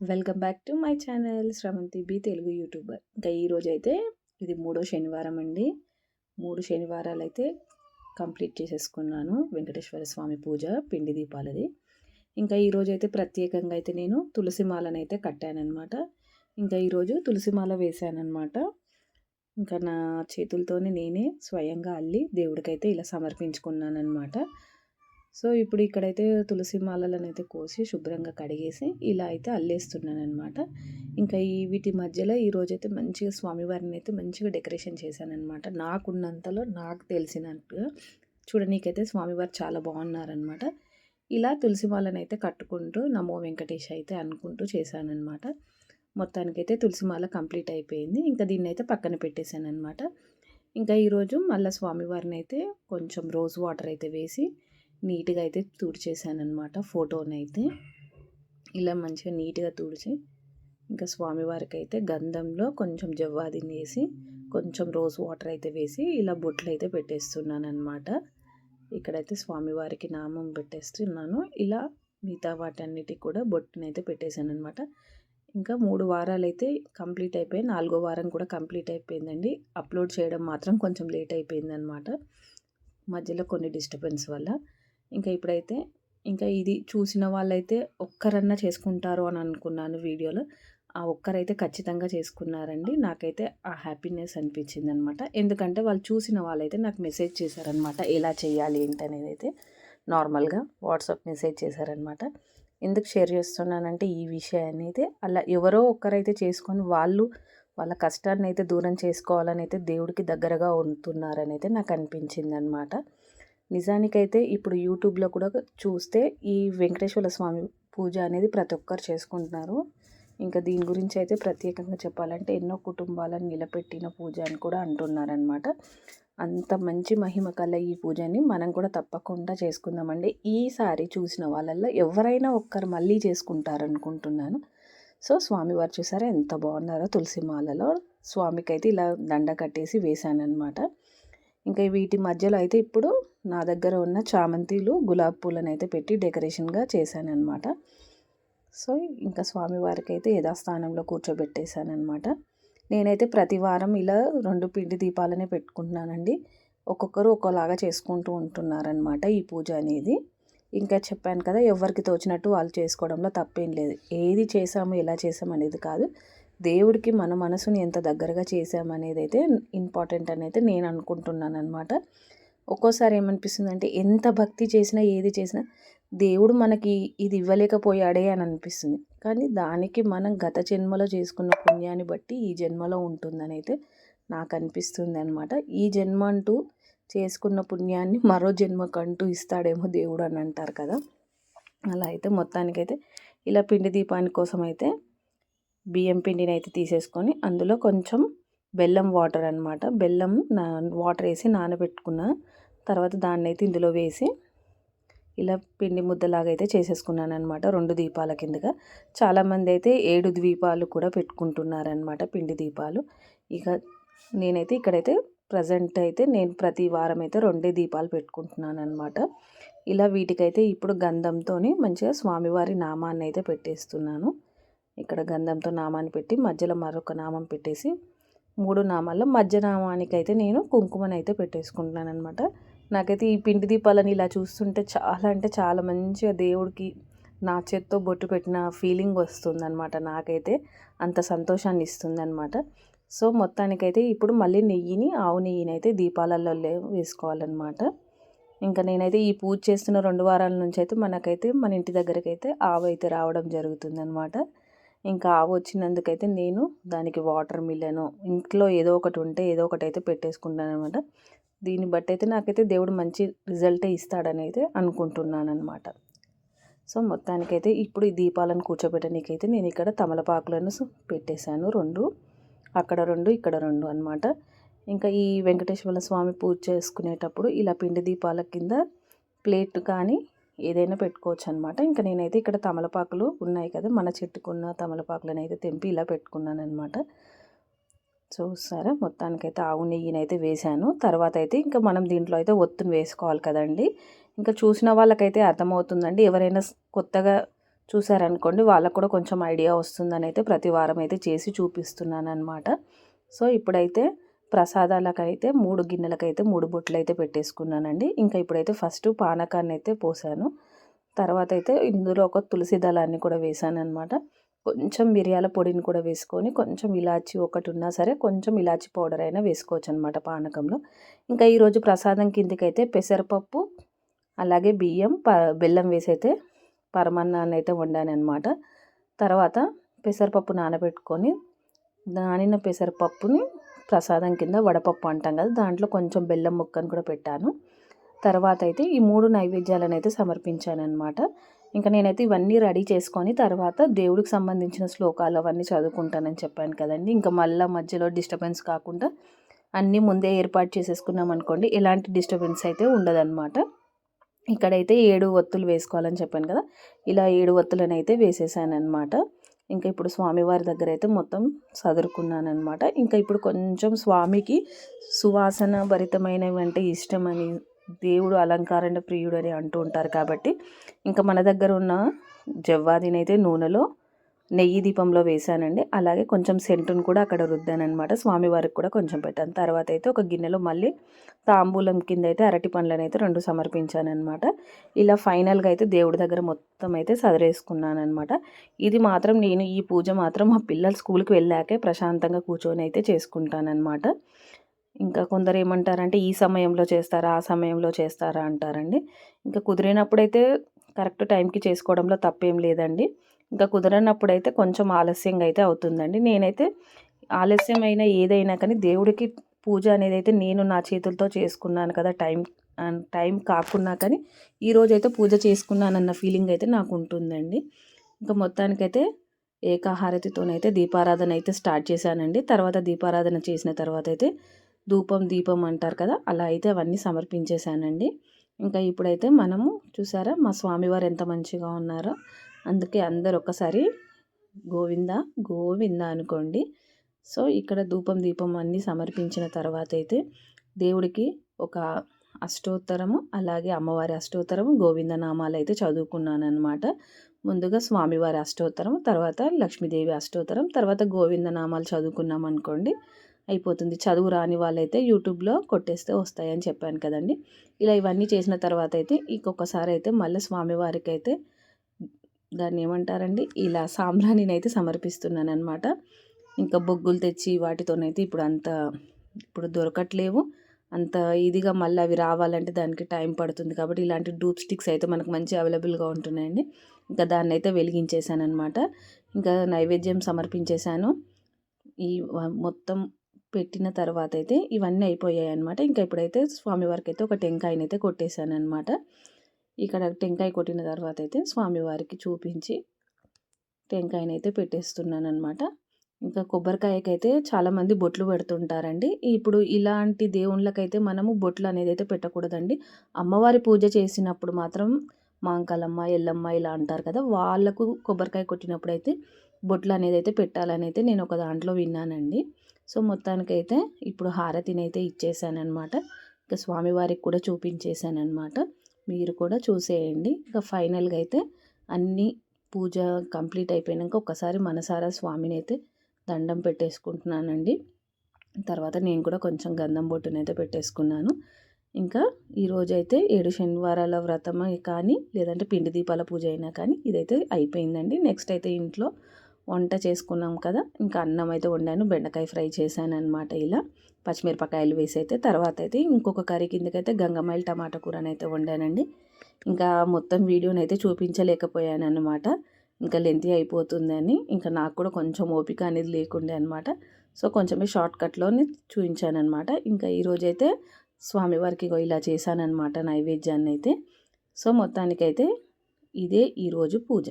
Welcome back to my channel Sravanthi B Telugu YouTuber. ఇంకా ఈరోజు అయితే ఇది మూడో శనివారం అండి. మూడు శనివారాలు అయితే కంప్లీట్ చేసేసుకున్నాను. వెంకటేశ్వర స్వామి పూజ పిండి దీపాలది. ఇంకా ఈరోజు అయితే ప్రత్యేకంగా అయితే నేను తులసి మాలనైతే అయితే కట్టానమాట ఇంకా ఈరోజు తులసి మాల వేసానమాట ఇంకా నా చేతులతోనే నేనే స్వయంగా అల్లి దేవుడికైతే ఇలా సమర్పించుకున్నాను అనమాట సో ఇప్పుడు ఇక్కడైతే తులసి మాలలను అయితే కోసి శుభ్రంగా కడిగేసి ఇలా అయితే అల్లేస్తున్నాను అనమాట ఇంకా ఈ వీటి మధ్యలో ఈరోజైతే మంచిగా స్వామివారిని అయితే మంచిగా డెకరేషన్ చేశాను అనమాట నాకున్నంతలో నాకు తెలిసినట్టుగా చూడనీకైతే స్వామివారు చాలా బాగున్నారనమాట ఇలా తులసి మాలను అయితే కట్టుకుంటూ నమో వెంకటేష్ అయితే అనుకుంటూ చేశానమాట మొత్తానికైతే తులసి మాల కంప్లీట్ అయిపోయింది. ఇంకా దీన్ని అయితే పక్కన పెట్టేశాను అనమాట ఇంకా ఈరోజు మళ్ళీ స్వామివారిని అయితే కొంచెం రోజ్ వాటర్ అయితే వేసి నీట్గా అయితే తుడిచేసాను అనమాట ఫోటోని అయితే ఇలా మంచిగా నీట్గా తుడిచి ఇంకా స్వామివారికి అయితే గంధంలో కొంచెం జవ్వాదిని వేసి కొంచెం రోజ్ వాటర్ అయితే వేసి ఇలా బొట్లు అయితే పెట్టేస్తున్నాను అనమాట ఇక్కడైతే స్వామివారికి నామం పెట్టేస్తున్నాను. ఇలా మిగతా వాటన్నిటికి కూడా బొట్టునైతే పెట్టేశాను అనమాట ఇంకా మూడు వారాలు అయితే కంప్లీట్ అయిపోయి నాలుగో వారం కూడా కంప్లీట్ అయిపోయిందండి. అప్లోడ్ చేయడం మాత్రం కొంచెం లేట్ అయిపోయిందనమాట మధ్యలో కొన్ని డిస్టర్బెన్స్ వల్ల. ఇంకా ఇప్పుడైతే ఇంకా ఇది చూసిన వాళ్ళైతే ఒక్కరన్నా చేసుకుంటారు అని అనుకున్నాను వీడియోలో. ఆ ఒక్కరైతే ఖచ్చితంగా చేసుకున్నారండి. నాకైతే ఆ హ్యాపీనెస్ అనిపించింది అనమాట ఎందుకంటే వాళ్ళు చూసిన వాళ్ళైతే నాకు మెసేజ్ చేశారనమాట. ఎలా చేయాలి ఏంటి అనేది అయితే నార్మల్గా వాట్సాప్ మెసేజ్ చేశారనమాట. ఎందుకు షేర్ చేస్తున్నానంటే ఈ విషయాన్ని అయితే అలా ఎవరో ఒక్కరైతే చేసుకొని వాళ్ళు వాళ్ళ కష్టాన్ని అయితే దూరం చేసుకోవాలని అయితే దేవుడికి దగ్గరగా ఉంటున్నారని అయితే నాకు అనిపించింది అనమాట నిజానికైతే ఇప్పుడు యూట్యూబ్లో కూడా చూస్తే ఈ వెంకటేశ్వర స్వామి పూజ అనేది ప్రతి ఒక్కరు చేసుకుంటున్నారు. ఇంకా దీని గురించి అయితే ప్రత్యేకంగా చెప్పాలంటే ఎన్నో కుటుంబాలను నిలబెట్టిన పూజ అని కూడా అంటున్నారనమాట అంత మంచి మహిమ కల ఈ పూజని మనం కూడా తప్పకుండా చేసుకుందామండి. ఈసారి చూసిన వాళ్ళల్లో ఎవరైనా ఒక్కరు మళ్ళీ చేసుకుంటారనుకుంటున్నాను. సో స్వామివారు చూసారా ఎంత బాగున్నారో తులసి మాలలో స్వామికి అయితే ఇలా దండ కట్టేసి వేశాను అనమాట ఇంకా వీటి మధ్యలో అయితే ఇప్పుడు నా దగ్గర ఉన్న చామంతిలు గులాబీ పూలను అయితే పెట్టి డెకరేషన్గా చేశాను అనమాట సో ఇంకా స్వామివారికి అయితే యథాస్థానంలో కూర్చోబెట్టేశాను అనమాట నేనైతే ప్రతి వారం ఇలా రెండు పిండి దీపాలనే పెట్టుకుంటున్నానండి. ఒక్కొక్కరు ఒక్కోలాగా చేసుకుంటూ ఉంటున్నారనమాట ఈ పూజ అనేది. ఇంకా చెప్పాను కదా ఎవరికి తోచినట్టు వాళ్ళు చేసుకోవడంలో తప్పేం లేదు. ఏది చేసాము ఎలా చేసాము అనేది కాదు. దేవుడికి మన మనసుని ఎంత దగ్గరగా చేసామనేది అయితే ఇంపార్టెంట్ అయితే నేను అనుకుంటున్నాను అనమాట ఒక్కోసారి ఏమనిపిస్తుంది అంటే ఎంత భక్తి చేసినా ఏది చేసినా దేవుడు మనకి ఇది ఇవ్వలేకపోయాడే అని అనిపిస్తుంది. కానీ దానికి మనం గత జన్మలో చేసుకున్న పుణ్యాన్ని బట్టి ఈ జన్మలో ఉంటుందని అయితే నాకు అనిపిస్తుంది అనమాట ఈ జన్మ అంటూ చేసుకున్న పుణ్యాన్ని మరో జన్మకంటూ ఇస్తాడేమో దేవుడు అని అంటారు కదా. అలా అయితే మొత్తానికైతే ఇలా పిండి దీపాని కోసం అయితే బియ్యం పిండిని అయితే తీసేసుకొని అందులో కొంచెం బెల్లం వాటర్ అనమాట బెల్లం నా వాటర్ వేసి నానబెట్టుకున్న తర్వాత దాన్ని అయితే ఇందులో వేసి ఇలా పిండి ముద్దలాగా అయితే చేసేసుకున్నాను అనమాట రెండు దీపాల కిందగా. చాలామంది అయితే ఏడు దీపాలు కూడా పెట్టుకుంటున్నారనమాట పిండి దీపాలు. ఇక నేనైతే ఇక్కడైతే ప్రజెంట్ అయితే నేను ప్రతి వారం అయితే రెండే దీపాలు పెట్టుకుంటున్నాను అనమాట ఇలా వీటికైతే ఇప్పుడు గంధంతో మంచిగా స్వామివారి నామాన్ని అయితే పెట్టేస్తున్నాను. ఇక్కడ గంధంతో నామాన్ని పెట్టి మధ్యలో మరొక నామం పెట్టేసి మూడు నామాల్లో మధ్య నామానికి అయితే నేను కుంకుమని అయితే పెట్టేసుకుంటున్నాను అనమాట నాకైతే ఈ పిండి దీపాలను ఇలా చూస్తుంటే చాలా అంటే చాలా మంచిగా దేవుడికి నా చేత్తో బొట్టు పెట్టిన ఫీలింగ్ వస్తుంది అనమాట నాకైతే అంత సంతోషాన్ని ఇస్తుంది అనమాట సో మొత్తానికైతే ఇప్పుడు మళ్ళీ నెయ్యిని ఆవు నెయ్యిని అయితే దీపాలలో వేసుకోవాలన్నమాట. ఇంకా నేనైతే ఈ పూజ చేస్తున్న రెండు వారాల నుంచి అయితే మనకైతే మన ఇంటి దగ్గరకైతే ఆవు అయితే రావడం జరుగుతుంది అనమాట ఇంకా ఆవు వచ్చినందుకైతే నేను దానికి వాటర్ మిల్లను ఇంట్లో ఏదో ఒకటి ఉంటే ఏదో ఒకటి అయితే పెట్టేసుకుంటాను అనమాట దీన్ని బట్టి అయితే నాకైతే దేవుడు మంచి రిజల్టే ఇస్తాడని అయితే అనుకుంటున్నాను అనమాట సో మొత్తానికైతే ఇప్పుడు ఈ దీపాలను కూర్చోబెట్టడానికైతే నేను ఇక్కడ తమలపాకులను పెట్టేశాను రెండు. అక్కడ రెండు ఇక్కడ రెండు అనమాట ఇంకా ఈ వెంకటేశ్వర స్వామి పూజ చేసుకునేటప్పుడు ఇలా పిండి దీపాల కింద ప్లేట్ కానీ ఏదైనా పెట్టుకోవచ్చు అనమాట ఇంకా నేనైతే ఇక్కడ తమలపాకులు ఉన్నాయి కదా మన చెట్టుకున్న తమలపాకులను అయితే తెంపి ఇలా పెట్టుకున్నాను అనమాట చూసారా? మొత్తానికైతే ఆవు నెయ్యినైతే వేశాను. తర్వాత అయితే ఇంకా మనం దీంట్లో అయితే ఒత్తుని వేసుకోవాలి కదండి. ఇంకా చూసిన వాళ్ళకైతే అర్థమవుతుందండి. ఎవరైనా కొత్తగా చూసారనుకోండి వాళ్ళకు కూడా కొంచెం ఐడియా వస్తుందని అయితే ప్రతి వారం అయితే చేసి చూపిస్తున్నాను అనమాట సో ఇప్పుడైతే ప్రసాదాలకైతే మూడు గిన్నెలకైతే మూడు బొట్లు అయితే పెట్టేసుకున్నానండి. ఇంకా ఇప్పుడైతే ఫస్ట్ పానకాన్ని అయితే పోసాను. తర్వాత అయితే ఇందులో ఒక తులసి దళాన్ని కూడా వేసాను అనమాట కొంచెం మిరియాల పొడిని కూడా వేసుకొని కొంచెం ఇలాచి ఒకటి ఉన్నా సరే కొంచెం ఇలాచి పౌడర్ అయినా వేసుకోవచ్చు అనమాట పానకంలో. ఇంకా ఈరోజు ప్రసాదం కిందకైతే పెసరపప్పు అలాగే బియ్యం ప బెల్లం వేసి అయితే పరమాన్నాన్ని అయితే వండాను అనమాట తర్వాత పెసరపప్పు నానబెట్టుకొని నానిన పెసరపప్పుని ప్రసాదం కింద వడపప్పు అంటాం కదా దాంట్లో కొంచెం బెల్లం ముక్కను కూడా పెట్టాను. తర్వాత అయితే ఈ మూడు నైవేద్యాలను అయితే సమర్పించాను అనమాట ఇంకా నేనైతే ఇవన్నీ రెడీ చేసుకొని తర్వాత దేవుడికి సంబంధించిన శ్లోకాలు అవన్నీ చదువుకుంటానని చెప్పాను కదండి. ఇంకా మళ్ళీ మధ్యలో డిస్టర్బెన్స్ కాకుండా అన్నీ ముందే ఏర్పాటు చేసేసుకున్నాం అనుకోండి ఎలాంటి డిస్టర్బెన్స్ అయితే ఉండదన్నమాట. ఇక్కడైతే ఏడు ఒత్తులు వేసుకోవాలని చెప్పాను కదా ఇలా ఏడు ఒత్తులను అయితే వేసేసాను అనమాట ఇంకా ఇప్పుడు స్వామివారి దగ్గర అయితే మొత్తం చదువుకున్నాను అనమాట ఇంకా ఇప్పుడు కొంచెం స్వామికి సువాసన భరితమైనవి అంటే ఇష్టమని దేవుడు అలంకారణ ప్రియుడు అని అంటూ ఉంటారు కాబట్టి ఇంకా మన దగ్గర ఉన్న జవ్వాదినైతే నూనెలో నెయ్యి దీపంలో వేసానండి అలాగే కొంచెం సెంటును కూడా అక్కడ రుద్దానమాట స్వామివారికి కూడా కొంచెం పెట్టాను. తర్వాత అయితే ఒక గిన్నెలో మళ్ళీ తాంబూలం కింద అయితే అరటి పండ్లను అయితే రెండు సమర్పించానమాట ఇలా ఫైనల్గా అయితే దేవుడి దగ్గర మొత్తం అయితే సదరేసుకున్నానమాట ఇది మాత్రం నేను ఈ పూజ మాత్రం మా పిల్లలు స్కూల్కి వెళ్ళాకే ప్రశాంతంగా కూర్చొని అయితే చేసుకుంటానమాట ఇంకా కొందరు ఏమంటారంటే ఈ సమయంలో చేస్తారా ఆ సమయంలో చేస్తారా అంటారండి. ఇంకా కుదిరినప్పుడైతే కరెక్ట్ టైంకి చేసుకోవడంలో తప్పేం లేదండి. ఇంకా కుదరనప్పుడైతే కొంచెం ఆలస్యంగా అయితే అవుతుందండి. నేనైతే ఆలస్యమైన ఏదైనా కానీ దేవుడికి పూజ అనేది అయితే నేను నా చేతులతో చేసుకున్నాను కదా టైం టైం కాకున్నా కానీ ఈరోజైతే పూజ చేసుకున్నానన్న ఫీలింగ్ అయితే నాకు ఉంటుందండి ఇంకా మొత్తానికైతే ఏకాహారతితోనైతే దీపారాధన అయితే స్టార్ట్ చేశానండి. తర్వాత దీపారాధన చేసిన తర్వాత అయితే ధూపం దీపం అంటారు కదా అలా అయితే అవన్నీ సమర్పించేశానండి. ఇంకా ఇప్పుడైతే మనము చూసారా మా స్వామివారు ఎంత మంచిగా ఉన్నారో. అందుకే అందరు ఒక్కసారి గోవింద గోవింద అనుకోండి. సో ఇక్కడ ధూపం దీపం అన్నీ సమర్పించిన తర్వాత అయితే దేవుడికి ఒక అష్టోత్తరము అలాగే అమ్మవారి అష్టోత్తరము గోవింద నామాలు అయితే చదువుకున్నాను అనమాట ముందుగా స్వామివారి అష్టోత్తరం తర్వాత లక్ష్మీదేవి అష్టోత్తరం తర్వాత గోవింద నామాలు చదువుకున్నాం అనుకోండి. అయిపోతుంది. చదువు రాని వాళ్ళైతే యూట్యూబ్లో కొట్టేస్తే వస్తాయని చెప్పాను కదండి. ఇలా ఇవన్నీ చేసిన తర్వాత అయితే ఇంకొకసారి అయితే మళ్ళీ స్వామివారికి అయితే దాన్ని ఏమంటారండి? ఇలా సాంబ్రాణిని అయితే సమర్పిస్తున్నాను అనమాట ఇంకా బొగ్గులు తెచ్చి వాటితోనైతే ఇప్పుడు అంత ఇప్పుడు దొరకట్లేవు. అంత ఇదిగా మళ్ళీ అవి రావాలంటే దానికి టైం పడుతుంది కాబట్టి ఇలాంటి డూప్ స్టిక్స్ అయితే మనకు మంచి అవైలబుల్గా ఉంటున్నాయండి. ఇంకా దాన్ని అయితే వెలిగించేసాను అనమాట ఇంకా నైవేద్యం సమర్పించేశాను. ఈ మొత్తం పెట్టిన తర్వాత అయితే ఇవన్నీ అయిపోయాయి అనమాట ఇంకా ఇప్పుడైతే స్వామివారికి అయితే ఒక టెంకాయనైతే కొట్టేశాను అనమాట ఇక్కడ టెంకాయ కొట్టిన తర్వాత అయితే స్వామివారికి చూపించి టెంకాయనైతే పెట్టేస్తున్నాను అనమాట ఇంకా కొబ్బరికాయకైతే చాలామంది బొట్లు పెడుతుంటారండి. ఇప్పుడు ఇలాంటి దేవుళ్ళకైతే మనము బొట్లు అనేది అయితే పెట్టకూడదండి. అమ్మవారి పూజ చేసినప్పుడు మాత్రం మాంకాలమ్మ ఎల్లమ్మ ఇలా అంటారు కదా వాళ్ళకు కొబ్బరికాయ కొట్టినప్పుడు అయితే బొట్లు అనేది అయితే పెట్టాలని అయితే నేను ఒక దాంట్లో విన్నానండి. సో మొత్తానికైతే ఇప్పుడు హారతిని అయితే ఇచ్చేసానమాట ఇంకా స్వామివారికి కూడా చూపించేశానమాట మీరు కూడా చూసేయండి. ఇంకా ఫైనల్గా అయితే అన్నీ పూజ కంప్లీట్ అయిపోయాక ఒకసారి మనసారా స్వామిని అయితే దండం పెట్టేసుకుంటున్నానండి. తర్వాత నేను కూడా కొంచెం గంధం బొట్టునైతే పెట్టేసుకున్నాను. ఇంకా ఈరోజైతే ఏడు శనివారాల వ్రతం కానీ లేదంటే పిండి దీపాల పూజ అయినా కానీ ఇదైతే అయిపోయిందండి. నెక్స్ట్ అయితే ఇంట్లో వంట చేసుకున్నాం కదా. ఇంకా అన్నం అయితే వండాను. బెండకాయ ఫ్రై చేశాను అనమాట ఇలా. పచ్చిమిరపకాయలు వేసి అయితే తర్వాత అయితే ఇంకొక కర్రీ కిందకైతే గంగమాయిల టమాటా కూరనైతే వండానండి. ఇంకా మొత్తం వీడియోని అయితే చూపించలేకపోయాను అనమాట ఇంకా లెంతీ అయిపోతుందని. ఇంకా నాకు కూడా కొంచెం ఓపిక అనేది లేకుండే అనమాట సో కొంచెమే షార్ట్ కట్లోనే చూపించాను అనమాట ఇంకా ఈరోజైతే స్వామివారికి ఇలా చేశానన్నమాట నైవేద్యాన్ని అయితే సో మొత్తానికైతే ఇదే ఈరోజు పూజ.